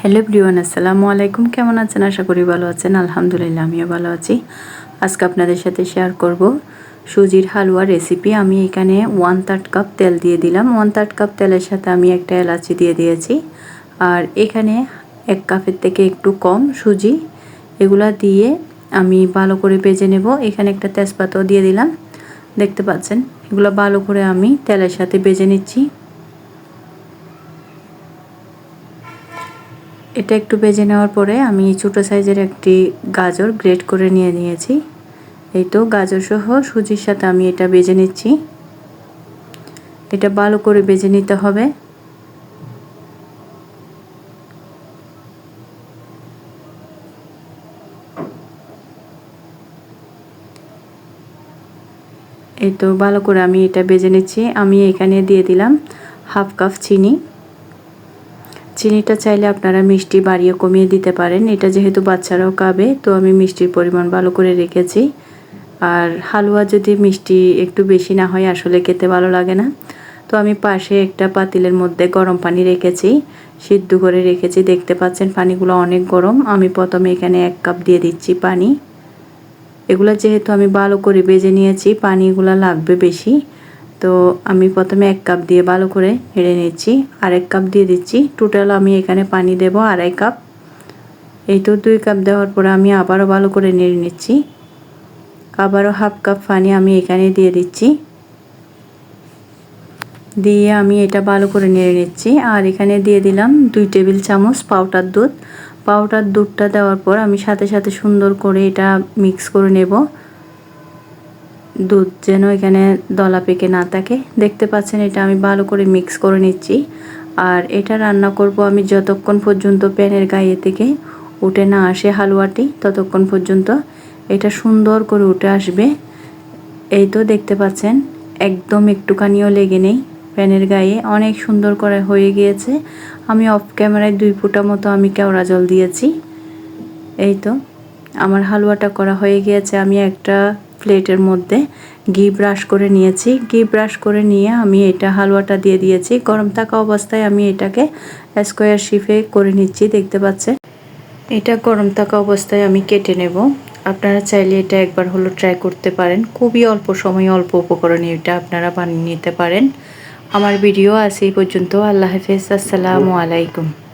Hello ব্রিওয়ান আসসালামু আলাইকুম কেমন আছেন? আশা করি ভালো আছেন। আলহামদুলিল্লাহ, আমিও ভালো আছি। আজকে আপনাদের সাথে শেয়ার করব সুজির হালুয়া রেসিপি আমি এখানে ওয়ান থার্ড কাপ তেল দিয়ে দিলাম। ওয়ান থার্ড কাপ তেলের সাথে আমি একটা এলাচি দিয়ে দিয়েছি। আর এখানে এক কাপের থেকে একটু কম সুজি। এগুলা দিয়ে আমি ভালো করে ভেজে নেব। এখানে একটা তেজপাতাও দিয়ে দিলাম। দেখতে পাচ্ছেন? এগুলো ভালো করে আমি তেলের সাথে ভেজে নিচ্ছি। এটা একটু বেজে নেওয়ার পরে আমি ছোটো সাইজের একটি গাজর গ্রেট করে নিয়ে নিয়েছি। এই তো গাজর সহ সুজির সাথে আমি এটা বেজে নিচ্ছি। এটা ভালো করে বেজে নিতে হবে। এই তো ভালো করে আমি এটা বেজে নিচ্ছি। আমি এখানে দিয়ে দিলাম হাফ কাপ চিনি। চিনিটা চাইলে আপনারা মিষ্টি বাড়িয়ে কমিয়ে দিতে পারেন। এটা যেহেতু বাচ্চারাও খাবে, তো আমি মিষ্টির পরিমাণ ভালো করে রেখেছি। আর হালুয়া যদি মিষ্টি একটু বেশি না হয়, আসলে খেতে ভালো লাগে না। তো আমি পাশে একটা পাতিলের মধ্যে গরম পানি রেখেছি, সিদ্ধ করে রেখেছি। দেখতে পাচ্ছেন পানিগুলো অনেক গরম। আমি প্রথমে এখানে এক কাপ দিয়ে দিচ্ছি পানি। এগুলো যেহেতু আমি ভালো করে বেজে নিয়েছি, পানিগুলো লাগবে বেশি। তো আমি প্রথমে এক কাপ দিয়ে ভালো করে হেড়ে নিচ্ছি। আর এক কাপ দিয়ে দিচ্ছি। টোটাল আমি এখানে পানি দেব আড়াই কাপ। এই তো দুই কাপ দেওয়ার পরে আমি আবারও ভালো করে নেড়ে নিচ্ছি। আবারও হাফ কাপ পানি আমি এখানে দিয়ে দিচ্ছি। দিয়ে আমি এটা ভালো করে নেড়ে নিচ্ছি। আর এখানে দিয়ে দিলাম দুই টেবিল চামচ পাউডার দুধ। পাউডার দুধটা দেওয়ার পর আমি সাথে সাথে সুন্দর করে এটা মিক্স করে নেব। দুধ যেন এখানে দলা পেকে না থাকে। দেখতে পাচ্ছেন এটা আমি ভালো করে মিক্স করে নিচ্ছি। আর এটা রান্না করব আমি যতক্ষণ পর্যন্ত প্যানের গায়ে থেকে উঠে না আসে হালুয়াটি, ততক্ষণ পর্যন্ত এটা সুন্দর করে উঠে আসবে। এই তো দেখতে পাচ্ছেন, একদম একটুখানিও লেগে নেই প্যানের গায়ে। অনেক সুন্দর করে হয়ে গিয়েছে। আমি অফ ক্যামেরায় দুই ফুটা মতো আমি কেওড়া জল দিয়েছি। এই তো, আমার হালুয়াটা করা হয়ে গিয়েছে। আমি একটা প্লেটের মধ্যে ঘি ব্রাশ করে নিয়েছি। ঘি ব্রাশ করে নিয়ে আমি এটা হালুয়াটা দিয়ে দিয়েছি। গরম থাকা অবস্থায় আমি এটাকে স্কোয়ার শিফে করে নিচ্ছি, দেখতে পাচ্ছেন? এটা গরম থাকা অবস্থায় আমি কেটে নেব। আপনারা চাইলে এটা একবার হলো ট্রাই করতে পারেন। খুবই অল্প সময় অল্প উপকরণে এটা আপনারা বানিয়ে নিতে পারেন। আমার ভিডিও আছে এই পর্যন্ত। আল্লাহ হাফেজ। আসসালামু আলাইকুম।